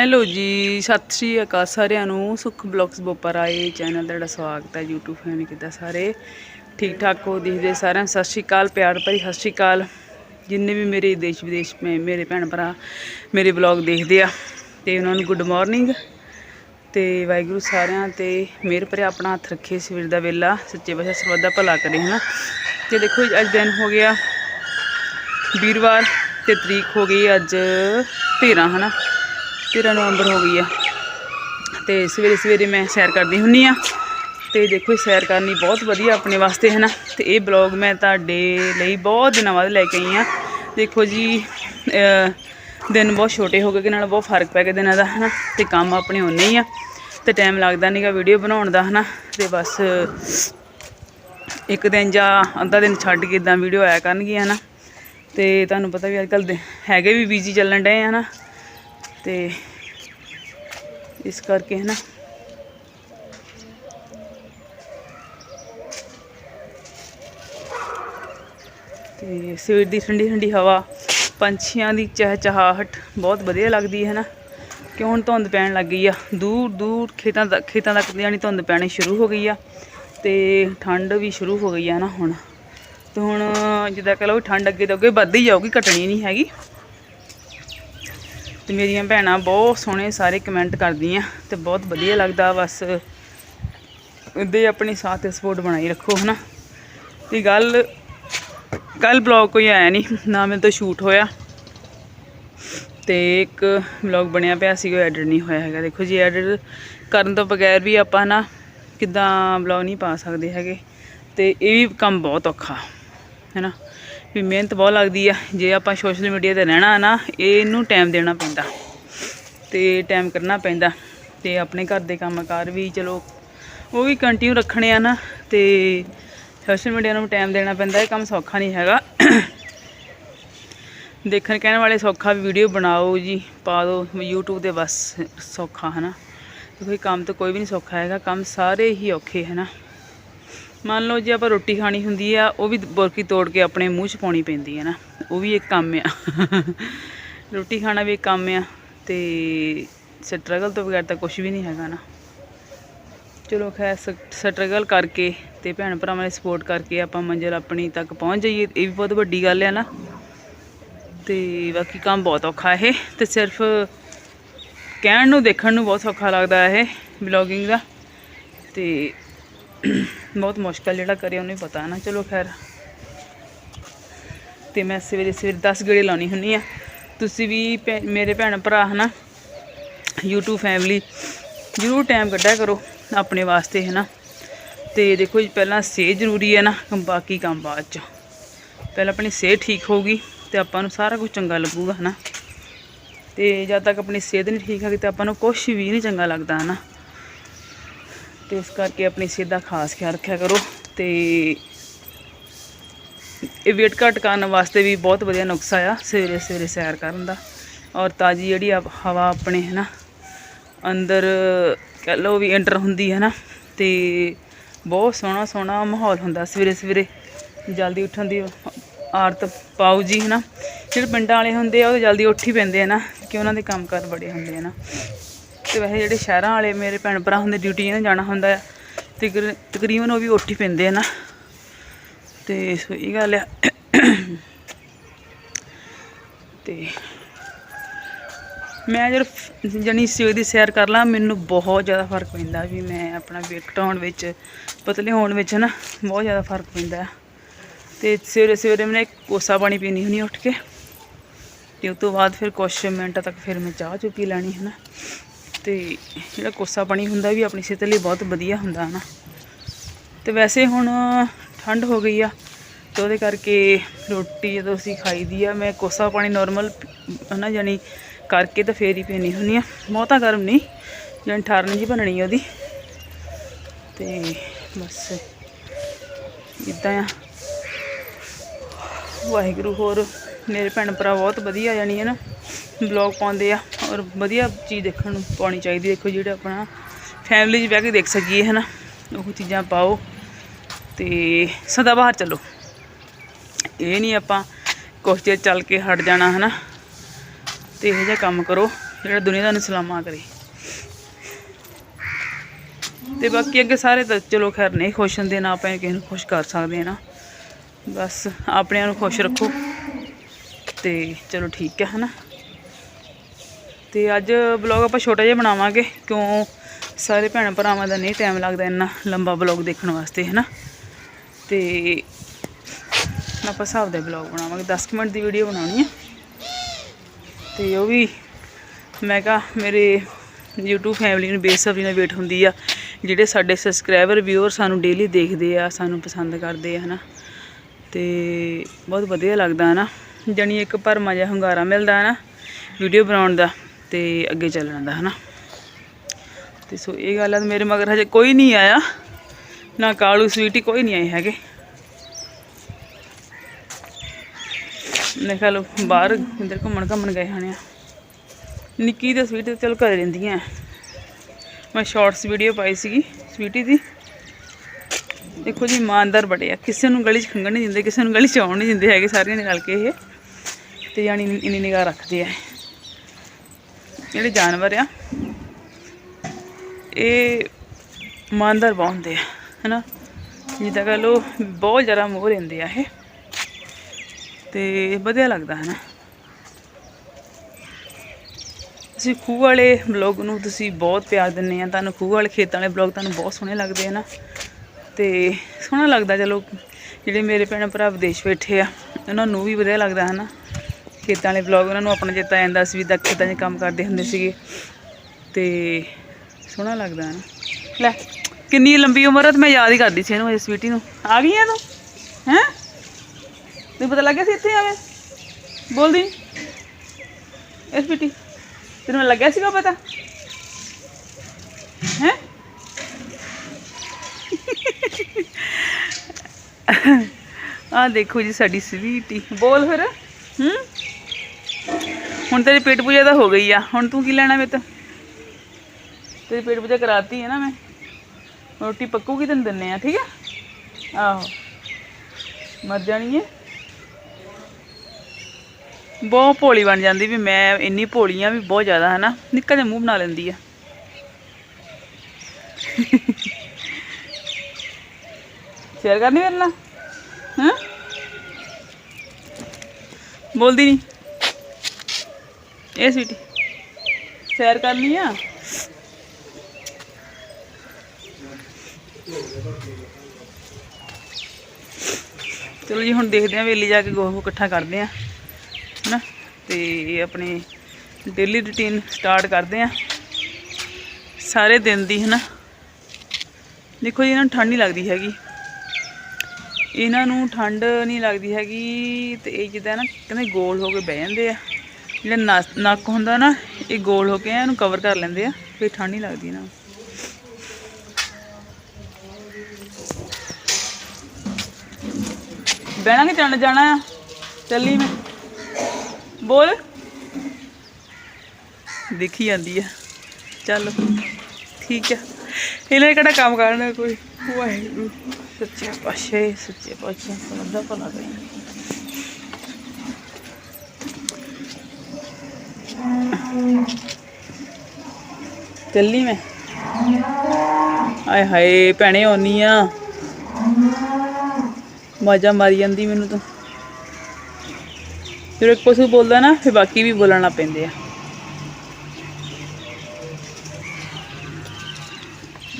Hello ਜੀ ਸਤਿ ਸ਼੍ਰੀ ਅਕਾਲ ਸਾਰਿਆਂ ਨੂੰ। ਸੁਖ ਬਲੌਗਸ ਬੋਪਰ ਚੈਨਲ ਦਾ ਤੁਹਾਡਾ ਸਵਾਗਤ ਹੈ YouTube ਫੈਮਿਲੀ ਕਿੱਦਾਂ ਸਾਰੇ? ਠੀਕ ਠਾਕ ਹੋ ਦੇਖਦੇ ਸਾਰਿਆਂ? ਨੂੰ ਸਤਿ ਸ਼੍ਰੀ ਅਕਾਲ ਪਿਆਰ ਭਰੀ ਸਤਿ ਸ਼੍ਰੀ ਅਕਾਲ। ਜਿੰਨੇ ਵੀ ਮੇਰੇ ਦੇਸ਼ ਵਿਦੇਸ਼ ਮੇ ਮੇਰੇ ਭੈਣ ਭਰਾ ਮੇਰੇ ਬਲੌਗ ਦੇਖਦੇ ਆ ਤੇ ਉਹਨਾਂ ਨੂੰ ਗੁੱਡ ਮਾਰਨਿੰਗ ਤੇ ਵਾਹਿਗੁਰੂ ਸਾਰਿਆਂ ਤੇ ਮੇਰ ਭਰਿਆ ਆਪਣਾ ਹੱਥ ਰੱਖੇ ਸਵੇਰ ਦਾ ਵੇਲਾ ਸੱਚੇ ਪਾਤਸ਼ਾਹ ਸਰਬੱਤ ਦਾ ਭਲਾ ਕਰੇ ਹਨਾ? ਤੇ ਦੇਖੋ ਜੀ, ਅੱਜ ਦਿਨ ਹੋ ਗਿਆ ਵੀਰਵਾਰ ਤੇ ਤਰੀਕ ਹੋ ਗਈ ਅੱਜ 13 ਹਨਾ? 13 ਨਵੰਬਰ ਹੋ ਗਈ ਆ। ਤੇ ਸਵੇਰੇ ਸਵੇਰੇ ਮੈਂ ਸੈਰ ਕਰਦੀ ਹੁੰਨੀ ਆ। ਤੇ ਦੇਖੋ ਇਹ ਸੈਰ ਕਰਨੀ ਬਹੁਤ ਵਧੀਆ ਆਪਣੇ ਵਾਸਤੇ ਹੈ ਨਾ ਤੇ ਇਹ ਬਲੌਗ ਮੈਂ ਤੁਹਾਡੇ ਲਈ ਬਹੁਤ ਦਿਨਾਂ ਬਾਅਦ ਲੈ ਕੇ ਆਈ ਆ। ਦੇਖੋ ਜੀ ਦਿਨ ਬਹੁਤ ਛੋਟੇ ਹੋ ਗਏ ਕਿ ਨਾਲ ਬਹੁਤ ਫ਼ਰਕ ਪੈ ਗਿਆ ਦਿਨਾਂ ਦਾ ਹੈ ਨਾ ਤੇ ਕੰਮ ਆਪਣੇ ਉਨੇ ਹੀ ਆ। ਤੇ ਟਾਈਮ ਲੱਗਦਾ ਨਹੀਂਗਾ ਵੀਡੀਓ ਬਣਾਉਣ ਦਾ ਹੈ ਨਾ ਤੇ ਬਸ ਇੱਕ ਦਿਨ ਜਾਂ ਅੱਧਾ ਦਿਨ ਛੱਡ ਕੇ ਇਦਾਂ ਵੀਡੀਓ ਆਇਆ ਕਰਨਗੀਆਂ ਨਾ ਤੇ ਤੁਹਾਨੂੰ ਪਤਾ ਵੀ ਅੱਜ ਕੱਲ ਹੈਗੇ ਵੀ ਬੀਜੀ ਚੱਲਣ ਡਏ ਆ ਨਾ ਤੇ ਇਸ ਕਰਕੇ ਹੈ ਨਾ ਤੇ ਸਵੇਰ ਦੀ ਠੰਡੀ ਠੰਡੀ ਹਵਾ, ਪੰਛੀਆਂ ਦੀ ਚਹਿਚਹਾਹਟ ਬਹੁਤ ਵਧੀਆ ਲੱਗਦੀ ਹੈ ਨਾ ਕਿ ਹੁਣ ਧੁੰਦ ਪੈਣ ਲੱਗ ਗਈ ਆ? ਦੂਰ ਦੂਰ ਖੇਤਾਂ ਤੱਕ ਖੇਤਾਂ ਤੱਕ ਜਾਣੀ ਧੁੰਦ ਪੈਣੀ ਸ਼ੁਰੂ ਹੋ ਗਈ ਆ ਤੇ ਠੰਡ ਵੀ ਸ਼ੁਰੂ ਹੋ ਗਈ ਆ ਨਾ ਹੁਣ? ਤੇ ਹੁਣ ਜਿੱਦਾਂ ਕਹ ਲਓ ਵੀ ਠੰਡ ਅੱਗੇ ਤੋਂ ਅੱਗੇ ਵੱਧਦੀ ਜਾਊਗੀ, ਘਟਣੀ ਨਹੀਂ ਹੈਗੀ। ਤੇ ਮੇਰੀਆਂ ਭੈਣਾਂ ਬਹੁਤ ਸੋਹਣੇ ਸਾਰੇ ਕਮੈਂਟ ਕਰਦੀਆਂ ਤੇ ਬਹੁਤ ਵਧੀਆ ਲੱਗਦਾ ਬਸ। ਇੱਦਾਂ ਹੀ ਆਪਣੀ ਸਾਥ ਤੇ ਸਪੋਰਟ ਬਣਾਈ ਰੱਖੋ, ਹਨਾ? ਤੇ ਗੱਲ, ਕੱਲ ਬਲੌਗ ਕੋਈ ਆਇਆ ਨਹੀਂ ਨਾ ਮੇਰੇ ਤੋਂ ਸ਼ੂਟ ਹੋਇਆ। ਤੇ ਇੱਕ ਵਲੌਗ ਬਣਿਆ ਪਿਆ ਸੀ, ਉਹ ਐਡਿਟ ਨਹੀਂ ਹੋਇਆ ਹੈਗਾ। ਦੇਖੋ ਜੀ ਐਡਿਟ ਕਰਨ ਤੋਂ ਬਗੈਰ ਵੀ ਆਪਾਂ ਨਾ ਕਿੱਦਾਂ ਵਲੌਗ ਨਹੀਂ ਪਾ ਸਕਦੇ ਹੈਗੇ। ਤੇ ਇਹ ਵੀ ਕੰਮ ਬਹੁਤ ਔਖਾ ਹੈ ਨਾ ਵੀ ਮਿਹਨਤ ਬਹੁਤ ਲੱਗਦੀ ਆ। ਜੇ ਆਪਾਂ ਸੋਸ਼ਲ ਮੀਡੀਆ ਤੇ ਰਹਿਣਾ ਨਾ, ਇਹਨੂੰ ਟਾਈਮ ਦੇਣਾ ਪੈਂਦਾ। ਤੇ ਟਾਈਮ ਕਰਨਾ ਪੈਂਦਾ। ਤੇ ਆਪਣੇ ਘਰ ਦੇ ਕੰਮਕਾਰ ਵੀ ਚਲੋ, ਉਹ ਵੀ ਕੰਟੀਨਿਊ ਰੱਖਣੇ ਆ ਨਾ। ਤੇ ਸੋਸ਼ਲ ਮੀਡੀਆ ਨੂੰ ਟਾਈਮ ਦੇਣਾ ਪੈਂਦਾ, ਇਹ ਕੰਮ ਸੌਖਾ ਨਹੀਂ ਹੈਗਾ। ਦੇਖਣ ਕਹਿਣ ਵਾਲੇ ਸੌਖਾ ਵੀ ਵੀਡੀਓ ਬਣਾਓ ਜੀ, ਪਾ ਦਿਓ YouTube ਤੇ ਬਸ, ਸੌਖਾ ਹੈ ਨਾ ਕੋਈ ਕੰਮ ਤਾਂ ਕੋਈ ਵੀ ਨਹੀਂ ਸੌਖਾ ਹੈਗਾ, ਕੰਮ ਸਾਰੇ ਹੀ ਔਖੇ ਹੈ ਨਾ ਮੰਨ ਲਓ ਜੇ ਆਪਾਂ ਰੋਟੀ ਖਾਣੀ ਹੁੰਦੀ ਆ, ਉਹ ਵੀ ਬੁਰਕੀ ਤੋੜ ਕੇ ਆਪਣੇ ਮੂੰਹ 'ਚ ਪਾਉਣੀ ਪੈਂਦੀ ਹੈ ਨਾ। ਉਹ ਵੀ ਇੱਕ ਕੰਮ ਆ। ਰੋਟੀ ਖਾਣਾ ਵੀ ਇੱਕ ਕੰਮ ਆ ਤੇ ਸਟਰਗਲ ਤੋਂ ਬਗੈਰ ਤਾਂ ਕੁਝ ਵੀ ਨਹੀਂ ਹੈਗਾ ਨਾ। ਚਲੋ ਖੈਰ ਸਟਰਗਲ ਕਰਕੇ ਤੇ ਭੈਣ ਭਰਾਵਾਂ ਦੀ ਸਪੋਰਟ ਕਰਕੇ ਆਪਾਂ ਮੰਜ਼ਿਲ ਆਪਣੀ ਤੱਕ ਪਹੁੰਚ ਜਾਈਏ, ਇਹ ਵੀ ਬਹੁਤ ਵੱਡੀ ਗੱਲ ਹੈ ਨਾ। ਤੇ ਬਾਕੀ ਕੰਮ ਬਹੁਤ ਔਖਾ ਇਹ, ਤੇ ਸਿਰਫ ਕਹਿਣ ਨੂੰ, ਦੇਖਣ ਨੂੰ ਬਹੁਤ ਔਖਾ ਲੱਗਦਾ ਇਹ ਵਲੌਗਿੰਗ ਦਾ। ਤੇ ਬਹੁਤ ਮੁਸ਼ਕਲ ਜਿਹੜਾ ਕਰੇ ਉਹਨੂੰ ਹੀ ਪਤਾ ਨਾ। ਚਲੋ ਖੈਰ। ਤੇ ਮੈਂ ਸਵੇਰੇ ਸਵੇਰੇ 10 ਗੇੜੇ ਲਾਉਣੀ ਹੁੰਨੀ ਆ। ਤੁਸੀਂ ਵੀ ਭੈ- ਮੇਰੇ ਭੈਣ ਭਰਾ ਹਨਾ, YouTube ਫੈਮਿਲੀ ਜ਼ਰੂਰ ਟਾਈਮ ਕੱਢਿਆ ਕਰੋ ਆਪਣੇ ਵਾਸਤੇ ਹੈ ਨਾ ਤੇ ਦੇਖੋ ਜੀ, ਪਹਿਲਾਂ ਸਿਹਤ ਜ਼ਰੂਰੀ ਹੈ ਨਾ, ਬਾਕੀ ਕੰਮ ਬਾਅਦ ਚ। ਪਹਿਲਾਂ ਆਪਣੀ ਸਿਹਤ ਠੀਕ ਹੋਊਗੀ ਤੇ ਆਪਾਂ ਨੂੰ ਸਾਰਾ ਕੁਝ ਚੰਗਾ ਲੱਗੂਗਾ ਹਨਾ। ਤੇ ਜਦ ਤੱਕ ਆਪਣੀ ਸਿਹਤ ਨਹੀਂ ਠੀਕ ਹੈਗੀ ਤੇ ਆਪਾਂ ਨੂੰ ਕੁਝ ਵੀ ਨਹੀਂ ਚੰਗਾ ਲੱਗਦਾ ਹਨਾ। ਤੇ ਇਸ ਕਰਕੇ ਆਪਣੀ ਸਿਹਤ ਦਾ ਖਾਸ ਖਿਆਲ ਰੱਖਿਆ ਕਰੋ ਤੇ ਇਹ weight ਘੱਟ ਕਰਨ ਵਾਸਤੇ ਵੀ ਬਹੁਤ ਵਧੀਆ ਨੁਕਸਾ ਆ ਸਵੇਰੇ ਸਵੇਰੇ ਸੈਰ ਕਰਨ ਦਾ ਔਰ ਤਾਜੀ ਜਿਹੜੀ ਆ ਹਵਾ ਆਪਣੇ ਹੈ ਨਾ ਅੰਦਰ ਕਹਿ ਲਓ ਵੀ ਐਂਟਰ ਹੁੰਦੀ ਹੈ ਨਾ ਤੇ ਬਹੁਤ ਸੋਹਣਾ ਸੋਹਣਾ ਮਾਹੌਲ ਹੁੰਦਾ ਸਵੇਰੇ ਸਵੇਰੇ, ਜਲਦੀ ਉੱਠਣ ਦੀ ਆਰਤ ਪਾਓ ਜੀ ਹੈ ਨਾ ਜਿਹੜੇ ਪਿੰਡਾਂ ਵਾਲੇ ਹੁੰਦੇ ਆ ਉਹ ਜਲਦੀ ਉੱਠ ਹੀ ਪੈਂਦੇ ਆ ਨਾ ਕਿ ਉਹਨਾਂ ਦੇ ਕੰਮਕਾਰ ਬੜੇ ਹੁੰਦੇ ਆ ਨਾ। ਤੇ ਵੈਸੇ ਜਿਹੜੇ ਸ਼ਹਿਰਾਂ ਵਾਲੇ ਮੇਰੇ ਭੈਣ ਭਰਾ ਹੁੰਦੇ ਡਿਊਟੀ 'ਤੇ ਜਾਣਾ ਹੁੰਦਾ ਆ, ਤਕਰ- ਤਕਰੀਬਨ ਉਹ ਵੀ ਉੱਠ ਹੀ ਪੈਂਦੇ ਆ ਨਾ। ਤੇ ਸੋ ਇਹ ਗੱਲ ਆ। ਤੇ ਮੈਂ ਜਦ ਜਣੀ ਸਵੇਰ ਦੀ ਸੈਰ ਕਰ ਲਾਂ, ਮੈਨੂੰ ਬਹੁਤ ਜ਼ਿਆਦਾ ਫ਼ਰਕ ਪੈਂਦਾ ਵੀ ਮੈਂ ਆਪਣਾ weight ਘਟਾਉਣ ਵਿੱਚ, ਪਤਲੇ ਹੋਣ ਵਿੱਚ ਨਾ ਬਹੁਤ ਜ਼ਿਆਦਾ ਫ਼ਰਕ ਪੈਂਦਾ ਤੇ ਸਵੇਰੇ ਸਵੇਰੇ ਮੈਂ ਇੱਕ ਕੋਸਾ ਪਾਣੀ ਪੀਣੀ ਹੁੰਦੀ ਉੱਠ ਕੇ। ਤੇ ਉਸ ਤੋਂ ਬਾਅਦ ਫਿਰ ਕੁਛ ਮਿੰਟਾਂ ਤੱਕ ਫਿਰ ਮੈਂ ਚਾਹ ਚੁ ਪੀ ਲੈਣੀ ਹੈ ਨਾ ਤੇ ਜਿਹੜਾ ਕੋਸਾ ਪਾਣੀ ਹੁੰਦਾ ਵੀ ਆਪਣੀ ਸਿਹਤ ਲਈ ਬਹੁਤ ਵਧੀਆ ਹੁੰਦਾ ਨਾ ਤੇ ਵੈਸੇ ਹੁਣ ਠੰਡ ਹੋ ਗਈ ਆ ਤੇ ਉਹਦੇ ਕਰਕੇ ਰੋਟੀ ਜਦੋਂ ਅਸੀਂ ਖਾਈਦੀ ਆ, ਮੈਂ ਕੋਸਾ ਪਾਣੀ ਨਾਰਮਲ ਹਨਾ ਜਾਨੀ ਕਰਕੇ ਤਾਂ ਫੇਰ ਹੀ ਪੀਣੀ ਹੁੰਦੀ ਆ। ਬਹੁਤਾ ਗਰਮ ਨਹੀਂ ਜਾਨੀ ਠਾਰਨ ਜੀ ਬਣਨੀ ਉਹਦੀ। ਤੇ ਬਸ ਇਦਾਂ ਆ। ਵਾਹਿਗੁਰੂ, ਹੋਰ ਮੇਰੇ ਭੈਣ ਭਰਾ ਬਹੁਤ ਵਧੀਆ ਜਾਨੀ ਹੈ ਨਾ ਬਲੌਗ ਪਾਉਂਦੇ ਆ। ਔਰ ਵਧੀਆ ਚੀਜ਼ ਦੇਖਣ ਨੂੰ ਪਾਉਣੀ ਚਾਹੀਦੀ ਦੇਖੋ ਜਿਹੜਾ ਆਪਣਾ ਫੈਮਿਲੀ 'ਚ ਬਹਿ ਕੇ ਦੇਖ ਸਕੀਏ ਹੈ ਨਾ ਉਹ ਚੀਜ਼ਾਂ ਪਾਓ ਤੇ ਸਦਾ ਬਾਹਰ ਚੱਲੋ। ਇਹ ਨਹੀਂ ਆਪਾਂ ਕੁਛ ਚਿਰ ਚੱਲ ਕੇ ਹਟ ਜਾਣਾ ਹੈ ਨਾ ਤੇ ਇਹੋ ਜਿਹਾ ਕੰਮ ਕਰੋ ਜਿਹੜਾ ਦੁਨੀਆ ਨੂੰ ਸਲਾਮਾ ਕਰੇ। ਤੇ ਬਾਕੀ ਅੱਗੇ ਸਾਰੇ ਤਾਂ ਚਲੋ ਖੈਰ ਨਹੀਂ ਖੁਸ਼ ਹੁੰਦੇ ਨਾ ਆਪਾਂ ਕਿਸੇ ਨੂੰ ਖੁਸ਼ ਕਰ ਸਕਦੇ ਆ ਨਾ ਬਸ, ਆਪਣਿਆਂ ਨੂੰ ਖੁਸ਼ ਰੱਖੋ ਤੇ ਚਲੋ ਠੀਕ ਹੈ, ਹਨਾ? ਤੇ ਅੱਜ ਬਲੌਗ ਆਪਾਂ ਛੋਟਾ ਜਿਹਾ ਬਣਾਵਾਂਗੇ, ਕਿਉਂ ਸਾਰੇ ਭੈਣ ਭਰਾਵਾਂ ਦਾ ਨਹੀਂ ਟਾਈਮ ਲੱਗਦਾ ਇੰਨਾ ਲੰਬਾ ਬਲੌਗ ਦੇਖਣ ਵਾਸਤੇ ਹੈ ਨਾ ਤੇ ਆਪਾਂ ਹਿਸਾਬ ਦਾ ਬਲੌਗ ਬਣਾਵਾਂਗੇ 10 ਕੁ ਮਿੰਟ ਦੀ ਵੀਡੀਓ ਬਣਾਉਣੀ ਹੈ ਤੇ ਉਹ ਵੀ ਮੈਂ ਕਿਹਾ ਮੇਰੇ YouTube ਫੈਮਿਲੀ ਨੂੰ ਬੇਸਬਰੀ ਨਾਲ ਵੇਟ ਹੁੰਦੀ ਆ, ਜਿਹੜੇ ਸਾਡੇ ਸਬਸਕ੍ਰਾਈਬਰ ਵਿਊਅਰ ਸਾਨੂੰ ਡੇਲੀ ਦੇਖਦੇ ਆ, ਸਾਨੂੰ ਪਸੰਦ ਕਰਦੇ ਆ, ਹਨਾ? ਤੇ ਬਹੁਤ ਵਧੀਆ ਲੱਗਦਾ, ਹਨਾ? ਜਾਣੀ ਇੱਕ ਭਰਮਾ ਜਿਹਾ ਹੁੰਗਾਰਾ ਮਿਲਦਾ ਹੈ ਨਾ ਵੀਡੀਓ ਬਣਾਉਣ ਦਾ। ਤੇ ਅੱਗੇ ਚੱਲਣ ਦਾ ਹਨਾ? ਤੇ ਸੋ ਇਹ ਗੱਲ ਆ ਮੇਰੇ ਮਗਰ ਹਜੇ ਕੋਈ ਨਹੀਂ ਆਇਆ। ਨਾ ਕਾਲੂ ਸਵੀਟੀ ਕੋਈ ਨਹੀਂ ਆਏ ਹੈਗੇ। ਨੇ ਖਲੋ ਬਾਹਰ ਇੰਦਰ ਘੁੰਮਣ ਘੁੰਮਣ ਗਏ ਹੋਣੇ ਆ। ਨਿੱਕੀ ਤੇ ਸਵੀਟੀ ਚਲ ਘਰੇ ਰਹਿੰਦੀਆਂ। ਮੈਂ ਸ਼ਾਰਟਸ ਵੀਡੀਓ ਪਾਈ ਸੀਗੀ, ਸਵੀਟੀ ਦੀ। ਦੇਖੋ ਜੀ, ਇਮਾਨਦਾਰ ਬੜੇ ਆ। ਕਿਸੇ ਨੂੰ ਗਲੀ 'ਚ ਖੰਗਣ ਨਹੀਂ ਦਿੰਦੇ, ਕਿਸੇ ਨੂੰ ਗਲੀ 'ਚ ਆਉਣ ਨਹੀਂ ਦਿੰਦੇ ਹੈਗੇ, ਸਾਰੀਆਂ ਨੇ ਰਲ ਕੇ ਇਹ। ਤੇ ਯਾਨੀ ਇੰਨੀ ਨਿਗਾਹ ਰੱਖਦੇ ਆ। ਜਿਹੜੇ ਜਾਨਵਰ ਆ, ਇਹ ਇਮਾਨਦਾਰ ਬਹੁਤ ਹੁੰਦੇ ਆ, ਹੈਨਾ? ਜਿੱਦਾਂ ਕਹ ਲੋ ਬਹੁਤ ਜ਼ਿਆਦਾ ਮੋਹ ਰਹਿੰਦੇ ਆ ਇਹ। ਤੇ ਵਧੀਆ ਲੱਗਦਾ ਹੈ ਨਾ ਤੁਸੀਂ ਖੂਹ ਵਾਲੇ ਬਲੌਗ ਨੂੰ ਤੁਸੀਂ ਬਹੁਤ ਪਿਆਰ ਦਿੰਦੇ ਆ। ਤੁਹਾਨੂੰ ਖੂਹ ਵਾਲੇ ਖੇਤਾਂ ਵਾਲੇ ਬਲੌਗ ਤੁਹਾਨੂੰ ਬਹੁਤ ਸੋਹਣੇ ਲੱਗਦੇ ਆ ਨਾ ਤੇ ਸੋਹਣਾ ਲੱਗਦਾ, ਚਲੋ, ਜਿਹੜੇ ਮੇਰੇ ਭੈਣ ਭਰਾ ਵਿਦੇਸ਼ ਬੈਠੇ ਆ, ਉਹਨਾਂ ਨੂੰ ਵੀ ਵਧੀਆ ਲੱਗਦਾ ਹੈ ਨਾ ਖੇਤਾਂ ਵਾਲੇ ਬਲੌਗ ਉਹਨਾਂ ਨੂੰ ਆਪਣਾ ਚੇਤਾ ਆਉਂਦਾ ਜਾਂਦਾ ਸੀ ਵੀ ਤਾਂ ਖੇਤਾਂ 'ਚ ਕੰਮ ਕਰਦੇ ਹੁੰਦੇ ਸੀਗੇ। ਤੇ ਸੋਹਣਾ ਲੱਗਦਾ ਹੈ ਨਾ। ਲੈ, ਕਿੰਨੀ ਲੰਬੀ ਉਮਰ ਹੈ ਤੇ ਮੈਂ ਯਾਦ ਹੀ ਕਰਦੀ ਸੀ ਇਹਨੂੰ, ਇਸ ਸਵੀਟੀ ਨੂੰ। ਆ ਗਈ ਹੈ ਤੂੰ? ਹੈਂ? ਤੈਨੂੰ ਪਤਾ ਲੱਗਿਆ ਸੀ ਇੱਥੇ ਆਵੇ ਬੋਲਦੀ। ਇਸ ਬੇਟੀ, ਤੈਨੂੰ ਲੱਗਿਆ ਸੀਗਾ ਪਤਾ? ਹੈ? ਆ ਦੇਖੋ ਜੀ ਸਾਡੀ ਸਵੀਟੀ। ਬੋਲ ਫਿਰ। ਹੂੰ? ਹੁਣ ਤੇਰੀ ਪੇਟ ਪੂਜਾ ਤਾਂ ਹੋ ਗਈ ਆ। ਹੁਣ ਤੂੰ ਕੀ ਲੈਣਾ ਮੇਰੇ ਤੋਂ ਤੇਰੀ ਪੇਟ ਪੂਜਾ ਕਰਾਤੀ ਹੈ ਨਾ ਮੈਂ। ਰੋਟੀ ਪੱਕੂਗੀ ਤੈਨੂੰ ਦਿੰਨੇ ਆ, ਠੀਕ ਆ? ਆਹੋ। ਮਰ ਜਾਣੀ ਹੈ ਬਹੁਤ ਭੋਲੀ ਬਣ ਜਾਂਦੀ ਵੀ ਮੈਂ ਇੰਨੀ ਭੋਲੀ ਆ ਵੀ ਬਹੁਤ ਜ਼ਿਆਦਾ ਹੈ ਨਾ ਨਿੱਕਾ ਜਿਹਾ ਮੂੰਹ ਬਣਾ ਲੈਂਦੀ ਆ। ਸ਼ੇਅਰ ਕਰਨੀ ਮੇਰੇ ਨਾਲ? ਹਾਂ? ਬੋਲਦੀ ਨਹੀਂ ਇਹ ਸਵੀਟੀ ਸੈਰ ਕਰਨੀ ਆ? ਚਲੋ ਜੀ, ਹੁਣ ਦੇਖਦੇ ਆਂ, ਵੇਲੀ ਜਾ ਕੇ ਗੋਹਾ ਇਕੱਠਾ ਕਰਦੇ ਆਂ, ਹਨਾ? ਤੇ ਆਪਣੀ ਡੇਲੀ ਰੁਟੀਨ ਸਟਾਰਟ ਕਰਦੇ ਆਂ। ਸਾਰੇ ਦਿਨ ਦੀ, ਹਨਾ? ਦੇਖੋ ਜੀ, ਇਹਨਾਂ ਨੂੰ ਠੰਡ ਨਹੀਂ ਲੱਗਦੀ ਹੈਗੀ। ਇਹਨਾਂ ਨੂੰ ਠੰਡ ਨਹੀਂ ਲੱਗਦੀ ਹੈਗੀ ਤੇ ਇਹ ਜਿੱਦਾਂ ਨਾ, ਕਹਿੰਦੇ ਗੋਲ ਹੋ ਕੇ ਬਹਿ ਜਾਂਦੇ ਆ। ਜਿਹੜਾ ਨਸ- ਨੱਕ ਹੁੰਦਾ ਨਾ, ਇਹ ਗੋਲ ਹੋ ਕੇ ਇਹਨੂੰ ਕਵਰ ਕਰ ਲੈਂਦੇ ਆ ਫਿਰ ਠੰਡ ਨਹੀਂ ਲੱਗਦੀ ਇਹਨਾਂ ਨੂੰ। ਬਹਿਣਾ ਕਿ ਚੱਲ ਜਾਣਾ ਆ, ਚੱਲੀ ਮੈਂ। ਬੋਲ। ਦੇਖੀ ਜਾਂਦੀ ਆ। ਚੱਲ, ਠੀਕ ਆ। ਇਹਨੇ ਕਿਹੜਾ ਕੰਮ ਕਰਨਾ ਕੋਈ? ਵਾਹਿਗੁਰੂ। ਸੱਚੇ ਪਾਸ਼ੇ ਸੱਚੇ ਪਾਸ਼ੇ ਸਭ ਦਾ ਭਲਾ ਕਰੇ ਚੱਲੀ ਮੈਂ। ਆਏ ਹਾਏ ਭੈਣੇ, ਆਉਣੀ ਆ। ਮਾਜਾ ਮਾਰੀ ਜਾਂਦੀ ਮੈਨੂੰ ਤਾਂ। ਜਦੋਂ ਇੱਕ ਪਸ਼ੂ ਬੋਲਦਾ ਨਾ, ਫਿਰ ਬਾਕੀ ਵੀ ਬੋਲਣਾ ਪੈਂਦੇ ਆ।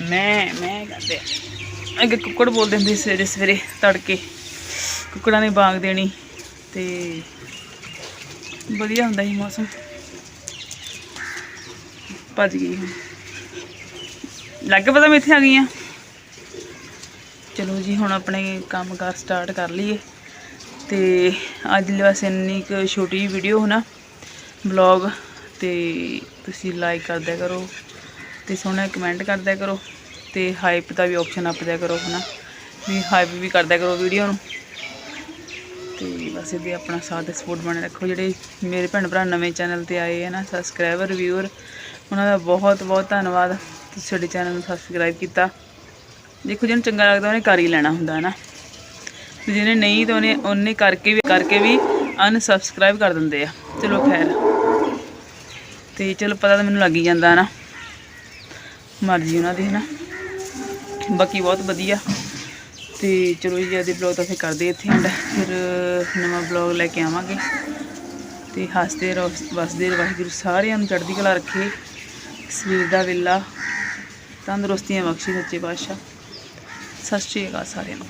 ਮੈਂ ਮੈਂ ਕਹਿੰਦੇ ਅੱਗੇ ਕੁੱਕੜ ਬੋਲਦੇ ਹੁੰਦੇ ਸਵੇਰੇ ਸਵੇਰੇ ਤੜਕੇ। ਕੁੱਕੜਾਂ ਨੇ ਬਾਗ ਦੇਣੀ ਤੇ ਵਧੀਆ ਹੁੰਦਾ ਸੀ ਮੌਸਮ। ਭੱਜ ਗਈ। ਹੁਣ ਲੱਗ ਪਤਾ ਮੈਂ ਇੱਥੇ ਆ ਗਈ ਆ ਚਲੋ ਜੀ, ਹੁਣ ਆਪਣੇ ਕੰਮ ਕਾਰ ਸਟਾਰਟ ਕਰ ਲਈਏ। ਤੇ ਅੱਜ ਲਈ ਬਸ ਇੰਨੀ ਕੁ ਛੋਟੀ ਵੀਡੀਓ ਨਾ ਬਲੌਗ ਤੇ ਤੁਸੀਂ ਲਾਈਕ ਕਰ ਕਰੋ, ਤੇ ਸੋਹਣਾ ਕਮੈਂਟ ਕਰਦਿਆ ਕਰੋ, ਤੇ ਹਾਈਪ ਦਾ ਵੀ ਆਪਸ਼ਨ ਆਪ ਦਿਆ ਕਰੋ ਹਨਾ ਵੀ ਹਾਈਪ ਵੀ ਕਰ ਕਰੋ ਵੀਡੀਓ ਨੂੰ। ਤੇ ਬਸ ਇਹਦੇ ਆਪਣਾ ਸਾਥ ਤੇ ਸਪੋਰਟ ਬਣੇ ਰੱਖੋ, ਜਿਹੜੇ ਮੇਰੇ ਭੈਣ ਭਰਾ ਨਵੇਂ ਚੈਨਲ ਤੇ ਆਏ ਹੈ ਨਾ ਸਬਸਕ੍ਰਾਈਬਰ ਵਿਊਅਰ ਉਹਨਾਂ ਦਾ ਬਹੁਤ ਬਹੁਤ ਧੰਨਵਾਦ। ਤੁਸੀਂ ਸਾਡੇ ਚੈਨਲ ਨੂੰ ਸਬਸਕ੍ਰਾਈਬ ਕੀਤਾ। ਦੇਖੋ, ਜਿਹਨੂੰ ਚੰਗਾ ਲੱਗਦਾ ਉਹਨੇ ਕਰ ਹੀ ਲੈਣਾ ਹੁੰਦਾ ਹੈ ਨਾ ਤੇ ਜਿਹਨੇ ਨਹੀਂ ਤਾਂ ਉਹਨੇ ਉਹਨੇ ਕਰਕੇ ਵੀ ਕਰਕੇ ਵੀ ਅਨਸਬਸਕ੍ਰਾਈਬ ਕਰ ਦਿੰਦੇ ਆ। ਚਲੋ, ਖੈਰ। ਤੇ ਚਲੋ, ਪਤਾ ਤਾਂ ਮੈਨੂੰ ਲੱਗ ਹੀ ਜਾਂਦਾ ਹੈ ਨਾ ਮਰਜ਼ੀ ਉਹਨਾਂ ਦੀ ਹੈ ਨਾ ਬਾਕੀ ਬਹੁਤ ਵਧੀਆ। ਤੇ ਚਲੋ ਜੀ ਅੱਜ ਦੇ ਬਲੌਗ ਤਾਂ ਫਿਰ ਕਰਦੇ ਇੱਥੇ ਐਂਡ ਫਿਰ ਨਵਾਂ ਬਲੌਗ ਲੈ ਕੇ ਆਵਾਂਗੇ। ਤੇ ਹੱਸਦੇ ਰਹੋ, ਵਸਦੇ ਰਹੋ। ਵਾਹਿਗੁਰੂ ਸਾਰਿਆਂ ਨੂੰ ਚੜ੍ਹਦੀ ਕਲਾ ਰੱਖੇ। ਸਵੇਰ ਦਾ ਵੇਲਾ ਤੰਦਰੁਸਤੀਆਂ ਬਖਸ਼ੀ ਸੱਚੇ ਪਾਤਸ਼ਾਹ। ਸਤਿ ਸ਼੍ਰੀ ਅਕਾਲ ਸਾਰਿਆਂ ਨੂੰ।